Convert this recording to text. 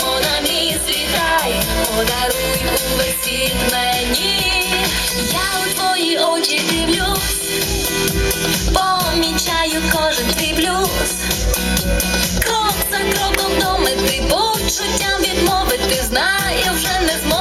Мона мій світай, подаруй увесіль мені, я у твої очі дивлюсь, помічаю кожен твій плюс, крок за кроком до мети, почуттям відмовити, знаю вже не зможу.